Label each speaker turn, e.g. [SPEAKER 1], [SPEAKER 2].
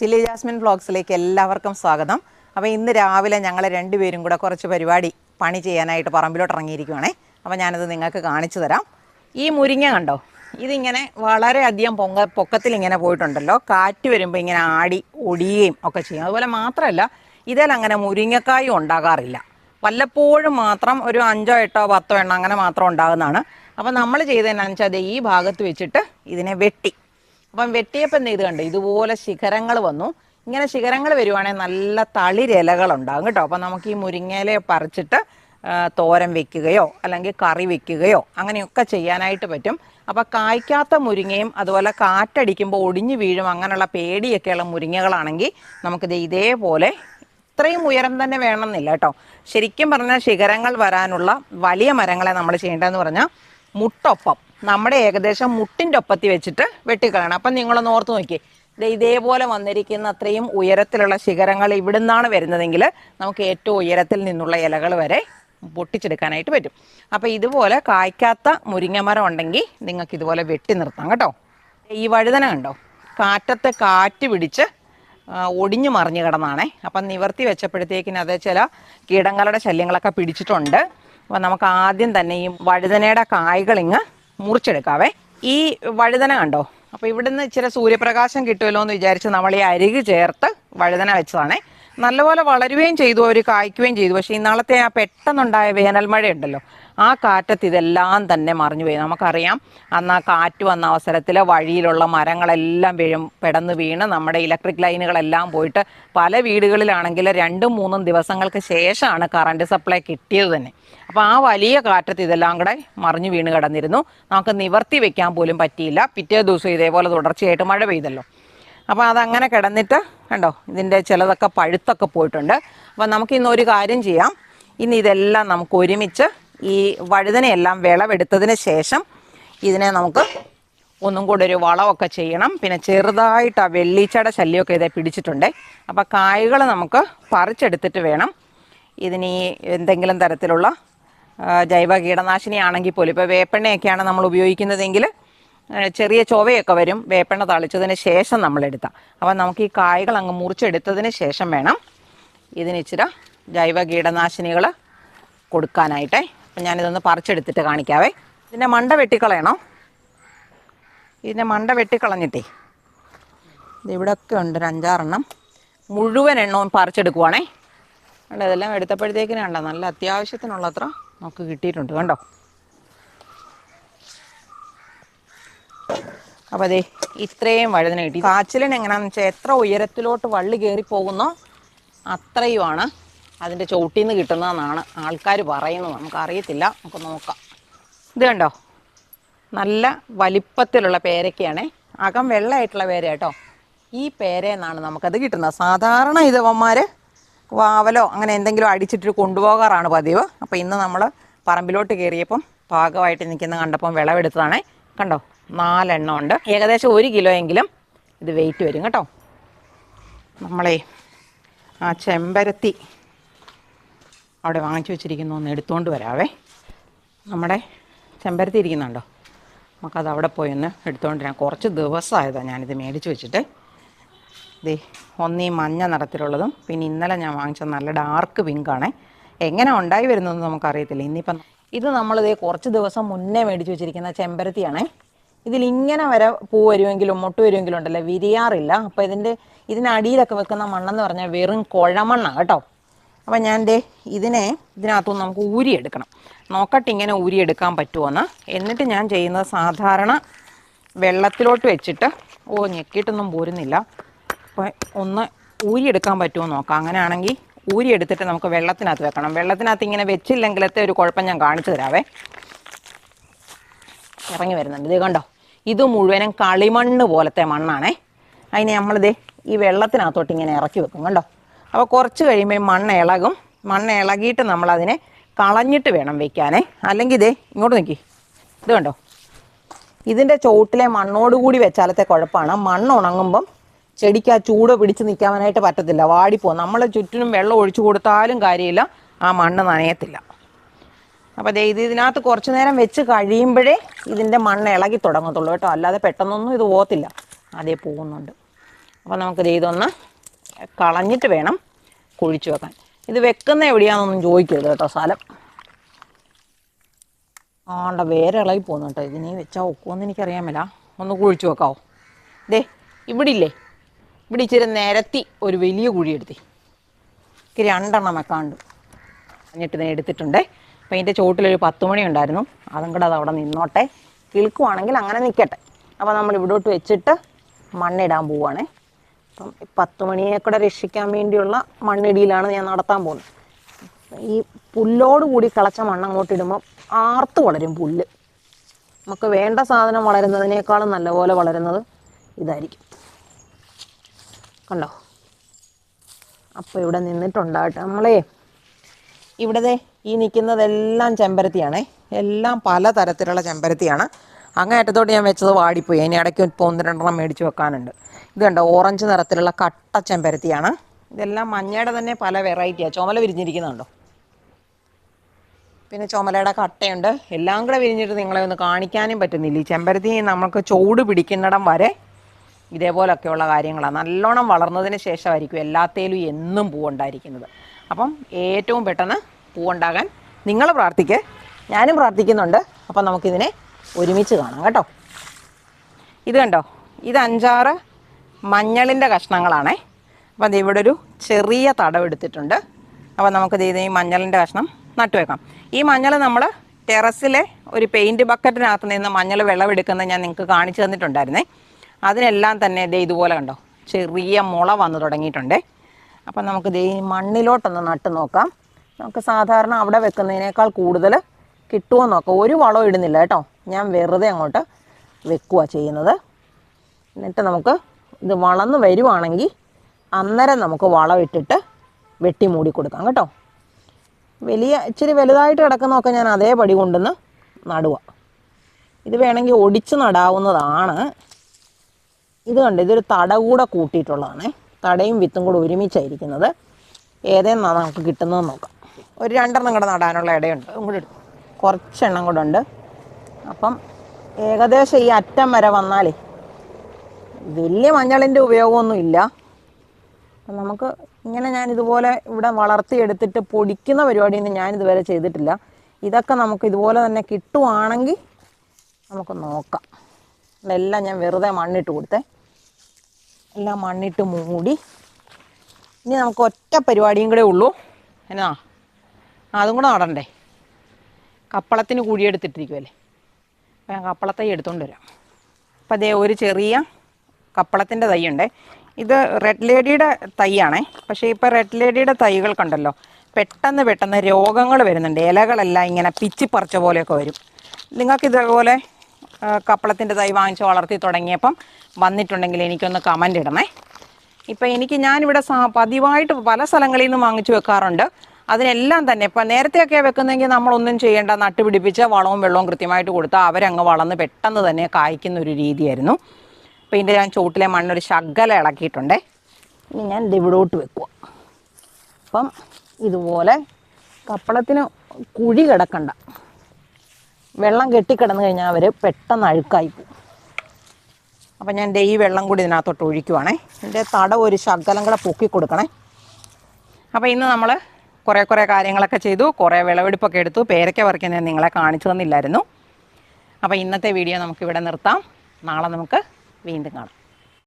[SPEAKER 1] Chilli Jasmine വ്ളോഗ്സിലേക്ക് എല്ലാവർക്കും സ്വാഗതം. അപ്പോൾ ഇന്ന് രാവിലെ ഞങ്ങൾ രണ്ടുപേരും കൂടെ കുറച്ച് പരിപാടി പണി ചെയ്യാനായിട്ട് പറമ്പിലോട്ട് ഇറങ്ങിയിരിക്കുവാണേ. അപ്പോൾ ഞാനത് നിങ്ങൾക്ക് കാണിച്ചു തരാം. ഈ മുരിങ്ങ കണ്ടോ? ഇതിങ്ങനെ വളരെയധികം പൊങ്ക പൊക്കത്തിൽ ഇങ്ങനെ പോയിട്ടുണ്ടല്ലോ. കാറ്റ് വരുമ്പോൾ ഇങ്ങനെ ആടി ഒടിയുകയും ഒക്കെ ചെയ്യും. അതുപോലെ മാത്രമല്ല ഇതിൽ അങ്ങനെ മുരിങ്ങക്കായും ഉണ്ടാകാറില്ല. വല്ലപ്പോഴും മാത്രം ഒരു അഞ്ചോ എട്ടോ പത്തോ എണ്ണം അങ്ങനെ മാത്രം ഉണ്ടാകുന്നതാണ്. അപ്പോൾ നമ്മൾ ചെയ്തതിനനുസരിച്ച് ഈ ഭാഗത്ത് വെച്ചിട്ട് ഇതിനെ വെട്ടി. അപ്പം വെട്ടിയപ്പം എന്ത് ചെയ്ത് കണ്ടു? ഇതുപോലെ ശിഖരങ്ങൾ വന്നു. ഇങ്ങനെ ശിഖരങ്ങൾ വരുവാണെങ്കിൽ നല്ല തളിരിലകൾ ഉണ്ടാകും കേട്ടോ. അപ്പം നമുക്ക് ഈ മുരിങ്ങയില പറിച്ചിട്ട് തോരൻ വെക്കുകയോ അല്ലെങ്കിൽ കറി വെക്കുകയോ അങ്ങനെയൊക്കെ ചെയ്യാനായിട്ട് പറ്റും. അപ്പം കായ്ക്കാത്ത മുരിങ്ങയും അതുപോലെ കാറ്റടിക്കുമ്പോൾ ഒടിഞ്ഞു വീഴും അങ്ങനെയുള്ള പേടിയൊക്കെയുള്ള മുരിങ്ങകളാണെങ്കിൽ നമുക്കിത് ഇതേപോലെ ഇത്രയും ഉയരം തന്നെ വേണമെന്നില്ല കേട്ടോ. ശരിക്കും പറഞ്ഞാൽ ശിഖരങ്ങൾ വരാനുള്ള വലിയ മരങ്ങളെ നമ്മൾ ചെയ്യേണ്ടതെന്ന് പറഞ്ഞാൽ മുട്ടൊപ്പം. നമ്മുടെ ഏകദേശം മുട്ടിന്റെ ഒപ്പത്തി വെച്ചിട്ട് വെട്ടിക്കളയണം. അപ്പം നിങ്ങളൊന്ന് ഓർത്ത് നോക്കി ഇതേപോലെ വന്നിരിക്കുന്ന അത്രയും ഉയരത്തിലുള്ള ശിഖരങ്ങൾ ഇവിടുന്നാണ് വരുന്നതെങ്കിൽ നമുക്ക് ഏറ്റവും ഉയരത്തിൽ നിന്നുള്ള ഇലകൾ വരെ പൊട്ടിച്ചെടുക്കാനായിട്ട് പറ്റും. അപ്പോൾ ഇതുപോലെ കായ്ക്കാത്ത മുരിങ്ങമരം ഉണ്ടെങ്കിൽ നിങ്ങൾക്ക് ഇതുപോലെ വെട്ടി നിർത്താം കേട്ടോ. ഈ വഴുതന കണ്ടോ? കാറ്റത്തെ കാറ്റ് പിടിച്ച് ഒടിഞ്ഞു മറിഞ്ഞു കിടന്നാണേ. അപ്പം നിവർത്തി വെച്ചപ്പോഴത്തേക്കിന് അത് ചില കീടങ്ങളുടെ ശല്യങ്ങളൊക്കെ പിടിച്ചിട്ടുണ്ട്. അപ്പം നമുക്ക് ആദ്യം തന്നെ ഈ വഴുതനയുടെ കായ്കളിങ്ങ് മുറിച്ചെടുക്കാവേ. ഈ വഴുതന കണ്ടോ? അപ്പോൾ ഇവിടുന്ന് ഇച്ചിരി സൂര്യപ്രകാശം കിട്ടുമല്ലോ എന്ന് വിചാരിച്ച് നമ്മൾ ഈ അരിക് ചേർത്ത് വഴുതന വെച്ചതാണേ. നല്ലപോലെ വളരുകയും ചെയ്തു അവർ കായ്ക്കുകയും ചെയ്തു. പക്ഷേ ഇന്നാളത്തെ ആ പെട്ടെന്നുണ്ടായ വേനൽ ഉണ്ടല്ലോ ആ കാറ്റത്ത് ഇതെല്ലാം തന്നെ മറിഞ്ഞു പോയി. നമുക്കറിയാം അന്ന് ആ കാറ്റ് വന്ന അവസരത്തിൽ വഴിയിലുള്ള മരങ്ങളെല്ലാം വീഴും പെടന്ന് വീണ് നമ്മുടെ ഇലക്ട്രിക് ലൈനുകളെല്ലാം പോയിട്ട് പല വീടുകളിലാണെങ്കിൽ രണ്ടും മൂന്നും ദിവസങ്ങൾക്ക് ശേഷമാണ് കറണ്ട് സപ്ലൈ കിട്ടിയത് തന്നെ. അപ്പോൾ ആ വലിയ കാറ്റത്ത് ഇതെല്ലാം കൂടെ മറിഞ്ഞു വീണ് കിടന്നിരുന്നു. നമുക്ക് നിവർത്തി വെക്കാൻ പോലും പറ്റിയില്ല. പിറ്റേ ദിവസം ഇതേപോലെ തുടർച്ചയായിട്ട് മഴ പെയ്തല്ലോ. അപ്പോൾ അതങ്ങനെ കിടന്നിട്ട് കണ്ടോ ഇതിന്റെ ചിലതൊക്കെ പഴുത്തൊക്കെ പോയിട്ടുണ്ട്. അപ്പോൾ നമുക്ക് ഇന്ന് ഒരു കാര്യം ചെയ്യാം. ഇനി ഇതെല്ലാം നമുക്ക് ഒരുമിച്ച് ഈ വഴുതനയെല്ലാം വിളവെടുത്തതിന് ശേഷം ഇതിനെ നമുക്ക് ഒന്നും കൂടെ ഒരു വളമൊക്കെ ചെയ്യണം. പിന്നെ ചെറുതായിട്ട് ആ വെള്ളീച്ചയുടെ ശല്യമൊക്കെ ഇതേ പിടിച്ചിട്ടുണ്ട്. അപ്പോൾ കായ്കൾ നമുക്ക് പറിച്ചെടുത്തിട്ട് വേണം. ഇതിന് എന്തെങ്കിലും തരത്തിലുള്ള ജൈവ കീടനാശിനി ആണെങ്കിൽ പോലും. ഇപ്പോൾ വേപ്പെണ്ണയൊക്കെയാണ് നമ്മൾ ഉപയോഗിക്കുന്നതെങ്കിൽ ചെറിയ ചൊവയൊക്കെ വരും. വേപ്പെണ്ണ തളിച്ചതിന് ശേഷം നമ്മൾ എടുത്താൽ അപ്പം നമുക്ക് ഈ കായകൾ അങ്ങ് മുറിച്ചെടുത്തതിന് ശേഷം വേണം ഇതിന് ഇച്ചിരി ജൈവ കീടനാശിനികൾ കൊടുക്കാനായിട്ടേ. അപ്പം ഞാനിതൊന്ന് പറിച്ചെടുത്തിട്ട് കാണിക്കാവേ. ഇതിന്റെ മണ്ട വെട്ടിക്കളയണോ. ഇതിന്റെ മണ്ട വെട്ടിക്കളഞ്ഞിട്ടേ. ഇതിവിടെയൊക്കെ ഉണ്ട് ഒരു അഞ്ചാറെണ്ണം. മുഴുവൻ എണ്ണവും പറിച്ചെടുക്കുവാണേ. കണ്ടോ ഇതെല്ലാം എടുത്തപ്പോഴത്തേക്കിനും കണ്ടോ നല്ല അത്യാവശ്യത്തിനുള്ളത്ര നമുക്ക് കിട്ടിയിട്ടുണ്ട്. കണ്ടോ? അപ്പോൾ അതെ ഇത്രയും വഴുതന കിട്ടി. കാച്ചിലിന് എങ്ങനെയാണെന്ന് വെച്ചാൽ എത്ര ഉയരത്തിലോട്ട് വള്ളി കയറി പോകുന്നോ അത്രയുമാണ് അതിന്റെ ചോട്ടിൽ നിന്ന് കിട്ടുന്നതെന്നാണ് ആൾക്കാർ പറയുന്നത്. നമുക്കറിയത്തില്ല. നമുക്ക് നോക്കാം. ഇത് കണ്ടോ? നല്ല വലിപ്പത്തിലുള്ള പേരയ്ക്കാണേ. അകം വെള്ളമായിട്ടുള്ള പേര കേട്ടോ. ഈ പേരയെന്നാണ് നമുക്കത് കിട്ടുന്നത്. സാധാരണ ഇതവന്മാർ വാവലോ അങ്ങനെ എന്തെങ്കിലും അടിച്ചിട്ട് കൊണ്ടുപോകാറാണ് പതിവ്. അപ്പോൾ ഇന്ന് നമ്മൾ പറമ്പിലോട്ട് കയറിയപ്പം പാകമായിട്ട് നിൽക്കുന്ന കണ്ടപ്പം വിളവെടുത്തതാണേ. കണ്ടോ? നാലെണ്ണം ഉണ്ട്. ഏകദേശം ഒരു കിലോ എങ്കിലും ഇത് വെയിറ്റ് വരും കേട്ടോ. നമ്മളെ ആ ചെമ്പരത്തി അവിടെ വാങ്ങിച്ചു വെച്ചിരിക്കുന്നു ഒന്ന് എടുത്തുകൊണ്ട് വരാവേ. നമ്മുടെ ചെമ്പരത്തി ഇരിക്കുന്നുണ്ടോ? നമുക്കത് അവിടെ പോയി ഒന്ന് എടുത്തുകൊണ്ട് വരാം. കുറച്ച് ദിവസമായതാണ് ഞാനിത് മേടിച്ച് വെച്ചിട്ട്. ദേ ഒന്ന് മഞ്ഞ നിറത്തിലുള്ളതും പിന്നെ ഇന്നലെ ഞാൻ വാങ്ങിച്ച നല്ല ഡാർക്ക് പിങ്കാണ് എങ്ങനെ ഉണ്ടായി വരുന്നതെന്ന് നമുക്കറിയത്തില്ല. ഇന്നിപ്പം ഇത് നമ്മളിതേ കുറച്ച് ദിവസം മുന്നേ മേടിച്ച് വെച്ചിരിക്കുന്ന ചെമ്പരത്തിയാണേ. ഇതിൽ ഇങ്ങനെ വരെ പൂ വരുമെങ്കിലും മുട്ട വരുമെങ്കിലും ഉണ്ടല്ലോ? വിരിയാറില്ല. അപ്പോൾ ഇതിന്റെ ഇതിനടിയിലൊക്കെ വെക്കുന്ന മണ്ണെന്ന് പറഞ്ഞാൽ വെറും കുഴമണ്ണാണ് കേട്ടോ. അപ്പം ഞാൻ ദേ ഇതിനെ ഇതിനകത്തുനിന്ന് നമുക്ക് ഊരിയെടുക്കണം. നോക്കട്ടെ ഇങ്ങനെ ഊരിയെടുക്കാൻ പറ്റുമോന്ന് എന്നിട്ട് ഞാൻ ചെയ്യുന്നത് സാധാരണ വെള്ളത്തിലോട്ട് വെച്ചിട്ട് ഓ ഞെക്കിയിട്ടൊന്നും പോരുന്നില്ല. അപ്പോൾ ഒന്ന് ഊരിയെടുക്കാൻ പറ്റുമോ നോക്കാം. അങ്ങനെയാണെങ്കിൽ ഊരിയെടുത്തിട്ട് നമുക്ക് വെള്ളത്തിനകത്ത് വെക്കണം. വെള്ളത്തിനകത്ത് ഇങ്ങനെ വെച്ചില്ലെങ്കിലത്തെ ഒരു കുഴപ്പം ഞാൻ കാണിച്ചു തരാവേ. ഇറങ്ങി വരുന്നുണ്ട്. ഇത് കണ്ടോ? ഇത് മുഴുവനും കളിമണ്ണ് പോലത്തെ മണ്ണാണേ. അതിനെ നമ്മളിത് ഈ വെള്ളത്തിനകത്തോട്ട് ഇങ്ങനെ ഇറക്കി വെക്കും കണ്ടോ? അപ്പോൾ കുറച്ച് കഴിയുമ്പോൾ മണ്ണ് ഇളകും. മണ്ണ് ഇളകിയിട്ട് നമ്മളതിനെ കളഞ്ഞിട്ട് വേണം വെക്കാനേ. അല്ലെങ്കിൽ ഇതേ ഇങ്ങോട്ട് നിൽക്കി ഇത് കണ്ടോ? ഇതിന്റെ ചുവട്ടിലെ മണ്ണോട് കൂടി വെച്ചാലത്തെ കുഴപ്പമാണ് മണ്ണ് ഉണങ്ങുമ്പം ചെടിക്ക് ആ ചൂട് പിടിച്ച് നിൽക്കാനായിട്ട് പറ്റത്തില്ല. വാടിപ്പോകും നമ്മൾ ചുറ്റിനും വെള്ളം ഒഴിച്ചു കൊടുത്താലും കാര്യമില്ല. ആ മണ്ണ് നനയത്തില്ല. അപ്പോൾ ദേ ഇത് ഇതിനകത്ത് കുറച്ചു നേരം വെച്ച് കഴിയുമ്പോഴേ ഇതിന്റെ മണ്ണ് ഇളകി തുടങ്ങത്തുള്ളൂ കേട്ടോ. അല്ലാതെ പെട്ടെന്നൊന്നും ഇത് പോകത്തില്ല. അതേ പോകുന്നുണ്ട്. അപ്പോൾ നമുക്ക് ഇതൊന്ന് കളഞ്ഞിട്ട് വേണം കുഴിച്ചു വെക്കാൻ. ഇത് വെക്കുന്ന എവിടെയാണെന്നൊന്നും ചോദിക്കരുത് കേട്ടോ സ്ഥലം. ആണ്ട വേറെ ഇളകി പോകുന്നു കേട്ടോ. ഇതിനെ വെച്ചാൽ ഒക്കുമെന്ന് എനിക്കറിയാമല്ല ഒന്ന് കുഴിച്ചു വെക്കാവോ? ദേ ഇവിടെ ഇല്ലേ ഇവിടെ ഇച്ചിരി നിരത്തി ഒരു വലിയ കുഴി എടുത്തി എനിക്ക് രണ്ടെണ്ണം വെക്കാണ്ട് എന്നിട്ട് ഇതിനെ എടുത്തിട്ടുണ്ടേ. അപ്പം അതിന്റെ ചുവട്ടിലൊരു പത്ത് മണി ഉണ്ടായിരുന്നു. അതും കൂടെ അത് അവിടെ നിന്നോട്ടെ. കിളിക്കുവാണെങ്കിൽ അങ്ങനെ നിൽക്കട്ടെ അപ്പോൾ നമ്മൾ ഇവിടോട്ട് വെച്ചിട്ട് മണ്ണിടാൻ പോവുകയാണേ അപ്പം പത്ത് മണിയെ കൂടെ രക്ഷിക്കാൻ വേണ്ടിയുള്ള മണ്ണിടിയിലാണ് ഞാൻ നടത്താൻ പോകുന്നത്. ഈ പുല്ലോട് കൂടി കളച്ച മണ്ണ് അങ്ങോട്ട് ഇടുമ്പോൾ ആർത്ത് വളരും പുല്ല്. നമുക്ക് വേണ്ട സാധനം വളരുന്നതിനേക്കാളും നല്ലപോലെ വളരുന്നത് ഇതായിരിക്കും. കണ്ടോ? അപ്പോൾ ഇവിടെ നിന്നിട്ടുണ്ടാകട്ടെ. നമ്മളേ ഇവിടത്തെ ഈ നിൽക്കുന്നതെല്ലാം ചെമ്പരത്തിയാണേ. എല്ലാം പല തരത്തിലുള്ള ചെമ്പരത്തിയാണ്. അങ്ങേറ്റത്തോട്ട് ഞാൻ വെച്ചത് വാടിപ്പോയി. അതിന് ഇടയ്ക്ക് ഒന്ന് രണ്ടെണ്ണം മേടിച്ച് വെക്കാനുണ്ട്. ഇത് കണ്ടോ ഓറഞ്ച് നിറത്തിലുള്ള കട്ട ചെമ്പരത്തിയാണ്. ഇതെല്ലാം മഞ്ഞയുടെ തന്നെ പല വെറൈറ്റിയാണ് ചുമല വിരിഞ്ഞിരിക്കുന്നുണ്ടോ? പിന്നെ ചുമലയുടെ കട്ടയുണ്ട്. എല്ലാം കൂടെ വിരിഞ്ഞിട്ട് നിങ്ങളെ ഒന്ന് കാണിക്കാനും പറ്റുന്നില്ല. ഈ ചെമ്പരത്തി നമുക്ക് ചൂട് പിടിക്കുന്നിടം വരെ ഇതേപോലൊക്കെയുള്ള കാര്യങ്ങളാണ്. നല്ലോണം വളർന്നതിന് ശേഷമായിരിക്കും എല്ലാത്തേലും എന്നും പൂവുണ്ടായിരിക്കുന്നത്. അപ്പം ഏറ്റവും പെട്ടെന്ന് പൂവുണ്ടാകാൻ നിങ്ങൾ പ്രാർത്ഥിക്കുക ഞാനും പ്രാർത്ഥിക്കുന്നുണ്ട്. അപ്പം നമുക്കിതിനെ ഒരുമിച്ച് കാണാം കേട്ടോ. ഇത് കണ്ടോ? ഇത് അഞ്ചാറ് മഞ്ഞളിന്റെ കഷ്ണങ്ങളാണേ. അപ്പം ഇവിടെ ഒരു ചെറിയ തടവെടുത്തിട്ടുണ്ട് അപ്പോൾ നമുക്ക് ഇത് ഈ മഞ്ഞളിന്റെ കഷ്ണം നട്ടുവെക്കാം ഈ മഞ്ഞൾ നമ്മൾ ടെറസിലെ ഒരു പെയിന്റ് ബക്കറ്റിനകത്ത് നിന്ന് മഞ്ഞൾ വിളവെടുക്കുന്നത് ഞാൻ നിങ്ങൾക്ക് കാണിച്ചു തന്നിട്ടുണ്ടായിരുന്നേ. അതിനെല്ലാം തന്നെ ദേ ഇതുപോലെ കണ്ടോ? ചെറിയ മുള വന്നു തുടങ്ങിയിട്ടുണ്ടേ. അപ്പം നമുക്ക് ദേ മണ്ണിലോട്ടൊന്ന് നട്ട് നോക്കാം. നമുക്ക് സാധാരണ അവിടെ വെക്കുന്നതിനേക്കാൾ കൂടുതൽ കിട്ടുമോ നോക്കാം. ഒരു വളം ഇടുന്നില്ല കേട്ടോ. ഞാൻ വെറുതെ അങ്ങോട്ട് വെക്കുക ചെയ്യുന്നത്. എന്നിട്ട് നമുക്ക് ഇത് വളർന്ന് വരുവാണെങ്കിൽ അന്നേരം നമുക്ക് വളം ഇട്ടിട്ട് വെട്ടി മൂടി കൊടുക്കാം കേട്ടോ. വലിയ ഇച്ചിരി വലുതായിട്ട് കിടക്കുന്നതൊക്കെ ഞാൻ അതേപടി കൊണ്ടുവന്ന് നടുക ഇത് വേണമെങ്കിൽ ഒടിച്ച് നടാവുന്നതാണ്. ഇത് കണ്ട്? ഇതൊരു തട കൂടെ കൂട്ടിയിട്ടുള്ളതാണ്. തടയും വിത്തും കൂടെ ഒരുമിച്ചായിരിക്കുന്നത്. ഏതെന്നാണ് നമുക്ക് കിട്ടുന്നതെന്ന് നോക്കാം. ഒരു രണ്ടെണ്ണം കൂടെ നടാനുള്ള ഇടയുണ്ട്. അതും കൂടെ എടുക്കും കുറച്ചെണ്ണം കൂടെ ഉണ്ട്. അപ്പം ഏകദേശം ഈ അറ്റം വരെ വന്നാലേ വലിയ മഞ്ഞളിന്റെ ഉപയോഗമൊന്നും ഇല്ല. നമുക്ക് ഇങ്ങനെ ഞാൻ ഇതുപോലെ ഇവിടെ വളർത്തിയെടുത്തിട്ട് പൊടിക്കുന്ന പരിപാടിയൊന്നും ഞാൻ ഇതുവരെ ചെയ്തിട്ടില്ല. ഇതൊക്കെ നമുക്ക് ഇതുപോലെ തന്നെ കിട്ടുവാണെങ്കിൽ നമുക്ക് നോക്കാം. എല്ലാം ഞാൻ വെറുതെ മണ്ണിട്ട് കൊടുത്തേ. എല്ലാം മണ്ണിട്ട് മൂടി. ഇനി നമുക്ക് ഒറ്റ പരിപാടിയും കൂടെ ഉള്ളൂ. എന്നാ? അതും കൂടെ നടണ്ടേ. കപ്പളത്തിന് കുഴിയെടുത്തിട്ടിരിക്കുമല്ലേ അപ്പം ഞാൻ കപ്പളത്തൈ എടുത്തുകൊണ്ട് വരാം. അപ്പം അതേ ഒരു ചെറിയ കപ്പളത്തിന്റെ തൈയുണ്ട്. ഇത് റെഡ് ലേഡിയുടെ തൈയാണേ. പക്ഷേ ഇപ്പോൾ റെഡ് ലേഡിയുടെ തൈകൾ കണ്ടല്ലോ. പെട്ടെന്ന് പെട്ടെന്ന് രോഗങ്ങൾ വരുന്നുണ്ട്. ഇലകളെല്ലാം ഇങ്ങനെ പിച്ചിപ്പറിച്ച പോലെയൊക്കെ വരും. നിങ്ങൾക്ക് ഇതേപോലെ കപ്പളത്തിന്റെ തൈ വാങ്ങിച്ച് വളർത്തി തുടങ്ങിയപ്പം വന്നിട്ടുണ്ടെങ്കിൽ എനിക്കൊന്ന് കമന്റ് ഇടണേ. ഇപ്പം എനിക്ക് ഞാനിവിടെ പതിവായിട്ട് പല സ്ഥലങ്ങളിൽ നിന്ന് വാങ്ങിച്ചു വെക്കാറുണ്ട്. അതിനെല്ലാം തന്നെ. ഇപ്പം നേരത്തെയൊക്കെ വെക്കുന്നെങ്കിൽ നമ്മളൊന്നും ചെയ്യേണ്ട നട്ടുപിടിപ്പിച്ച് വളവും വെള്ളവും കൃത്യമായിട്ട് കൊടുത്താൽ അവരങ്ങ് വളർന്ന് പെട്ടെന്ന് തന്നെ കായ്ക്കുന്ന ഒരു രീതിയായിരുന്നു. അപ്പോൾ ഇതിന്റെ ഞാൻ ചുവട്ടിലെ മണ്ണൊരു ശകല ഇളക്കിയിട്ടുണ്ടേ. ഇനി ഞാൻ ഇവിടോട്ട് വെക്കുക അപ്പം ഇതുപോലെ കപ്പളത്തിന് കുഴി കിടക്കണ്ട. വെള്ളം കെട്ടിക്കിടന്ന് കഴിഞ്ഞാൽ അവർ പെട്ടെന്ന് അഴുക്കായി പോകും. അപ്പം ഞാൻ ഈ വെള്ളം കൂടി ഇതിനകത്തോട്ട് ഒഴിക്കുവാണേ. എന്റെ തട ഒരു ശകലം കൂടെ പൊക്കി കൊടുക്കണേ. അപ്പോൾ ഇന്ന് നമ്മൾ കുറേ കുറേ കാര്യങ്ങളൊക്കെ ചെയ്തു കുറേ വിളവെടുപ്പൊക്കെ എടുത്തു. പേരയ്ക്ക ഞാൻ നിങ്ങളെ കാണിച്ചു തന്നില്ലായിരുന്നു. അപ്പോൾ ഇന്നത്തെ വീഡിയോ നമുക്കിവിടെ നിർത്താം. നാളെ നമുക്ക് വീണ്ടും കാണാം.